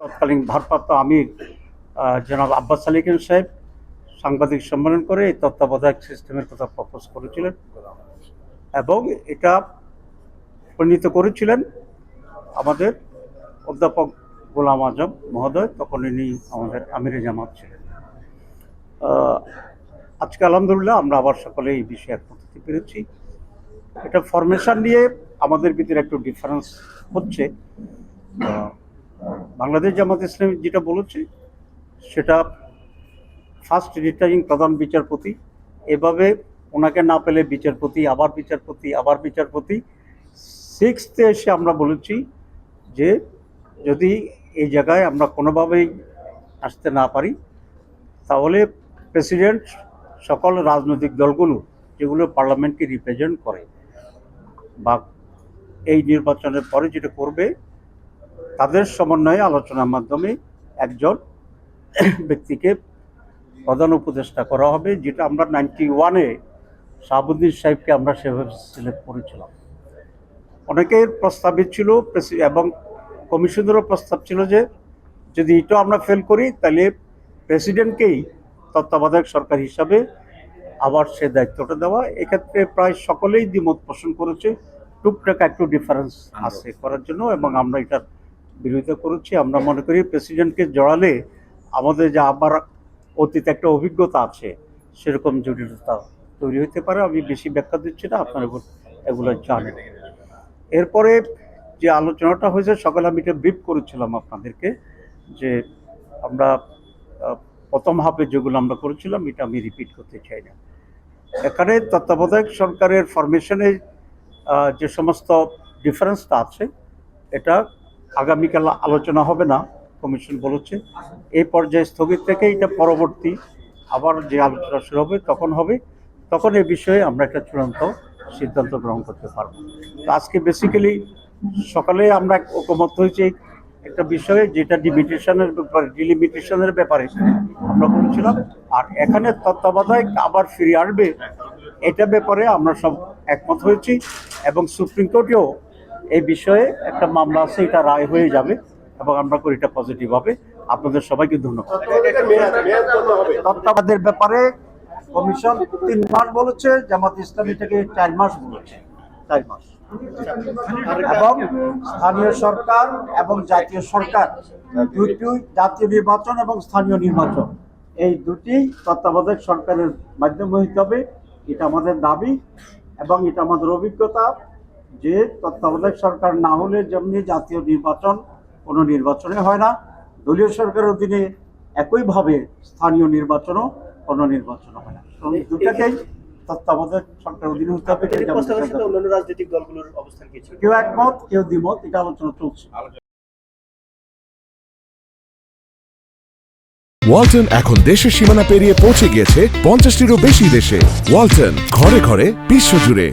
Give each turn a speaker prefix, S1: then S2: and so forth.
S1: তৎকালীন ভারপ্রাপ্ত আমির জনাব আব্বাস আলী সাহেব সাংবাদিক সম্মেলন করে এই তত্ত্বাবধায়ক সিস্টেমের কথা প্রপোজ করেছিলেন এবং এটা প্রণীত করেছিলেন আমাদের অধ্যাপক গোলাম আজম মহোদয়, তখন ইনি আমাদের আমিরে জামাত ছিলেন। আজকে আলহামদুলিল্লাহ আমরা আবার সকলে এই বিষয়ে একমত হতে পেরেছি। এটা ফরমেশন নিয়ে আমাদের ভিতরে একটু ডিফারেন্স হচ্ছে। বাংলাদেশ জামাত ইসলামী যেটা বলেছে, সেটা ফার্স্ট রিটার্নিং প্রধান বিচারপতি, এভাবে ওনাকে না পেলে বিচারপতি, আবার বিচারপতি আবার বিচারপতি। সিক্সথে এসে আমরা বলেছি যে, যদি এই জায়গায় আমরা কোনোভাবেই আসতে না পারি, তাহলে প্রেসিডেন্ট সকল রাজনৈতিক দলগুলো যেগুলো পার্লামেন্টকে রিপ্রেজেন্ট করে, বা এই নির্বাচনের পরে যেটা করবে তাদের সমন্বয়ে আলোচনার মাধ্যমে একজন ব্যক্তিকে প্রধান উপদেষ্টা করা হবে যেটা আমরা নাইনটি ওয়ানে শাহাবুদ্দিন সাহেবকে আমরা সেভাবে সিলেক্ট করেছিলাম। অনেকের প্রস্তাবিত ছিল প্রেসি- এবং কমিশনেরও প্রস্তাব ছিল যে যদি এটা আমরা ফেল করি তাহলে প্রেসিডেন্টকেই তত্ত্বাবধায়ক সরকার হিসাবে আবার সে দায়িত্বটা দেওয়া। এক্ষেত্রে প্রায় সকলেই দ্বিমত পোষণ করেছে টুকটাক একটু ডিফারেন্স আছে করার জন্য এবং আমরা এটার বিরোধিতা করেছি, আমরা মনে করি প্রেসিডেন্টকে জড়ালে আমাদের যে আবার অতীতে একটা অভিজ্ঞতা আছে, সেরকম জটিলতা তৈরি হতে পারে, আমি বেশি ব্যাখ্যা দিচ্ছি না, আপনার এগুলো- জানেন। এরপরে যে আলোচনাটা হয়েছে, সকালে আমি এটা ব্রিফ করেছিলাম আপনাদেরকে, যে আমরা প্রথম হাফে যেগুলো আমরা করেছিলাম, এটা আমি রিপিট করতে চাই না। এখানে তত্ত্বাবধায়ক সরকারের ফরমেশনে যে সমস্ত ডিফারেন্সটা আছে, এটা আগামীকাল আলোচনা হবে না, কমিশন বলেছে। এই পর্যায়ে স্থগিত রেখে এটা পরবর্তী আবার যে আলোচনা শুরু হবে, তখন হবে। তখন এ বিষয়ে আমরা একটা চূড়ান্ত সিদ্ধান্ত গ্রহণ করতে পারব। তো আজকে বেসিক্যালি সকালে আমরা এক ঐকমত্য হয়েছে একটা বিষয়ে, যেটা ডিমিটেশনের ব্যাপারে ডিলিমিটেশনের ব্যাপারে আমরা বলেছিলাম। আর এখানে তত্ত্বাবধায়ক আবার ফিরে আসবে, এটা ব্যাপারে আমরা সব একমত হয়েছি এবং সুপ্রিম কোর্টেও এই বিষয়ে একটা মামলা আছে, এটা রায় হয়ে যাবে এবং আমরা করি এটা পজিটিভ হবে। আপনাদের সবাইকে ধন্যবাদ। তত্ত্বাবধানের ব্যাপারে কমিশন তিন মাস বলেছে, জামাত ইসলামী থেকে চার মাস বলেছে। চার মাস। এবং স্থানীয় সরকার এবং জাতীয় সরকার, দুটি জাতীয় নির্বাচন এবং স্থানীয় নির্বাচন, এই দুটি তত্ত্বাবধায়ক সরকারের মাধ্যমে হইতে হবে। এটা আমাদের দাবি এবং এটা আমাদের অভিজ্ঞতা। যে তত্ত্বাবধায়ক সরকার না হলে যেমনি জাতীয় নির্বাচন কোনো নির্বাচনে হয় না। দলীয় সরকারের অধীনে একইভাবে স্থানীয় নির্বাচনও কোনো নির্বাচন হয় না। দুটাকেই তত্ত্বাবধায়ক সরকারের অধীনে হতে হবে এটা
S2: এই প্রস্তাবের সাথে
S1: আমাদের দাবি।
S2: অন্যান্য রাজনৈতিক দলগুলোর অবস্থান কি
S1: কেউ একমত কেউ দ্বিমত এটা আলোচনা চলছে।
S3: ওয়ালটন এখন দেশের সীমানা পেরিয়ে পৌঁছে গিয়েছে পঞ্চাশটিরও বেশি দেশে। ওয়ালটন ঘরে ঘরে বিশ্বজুড়ে।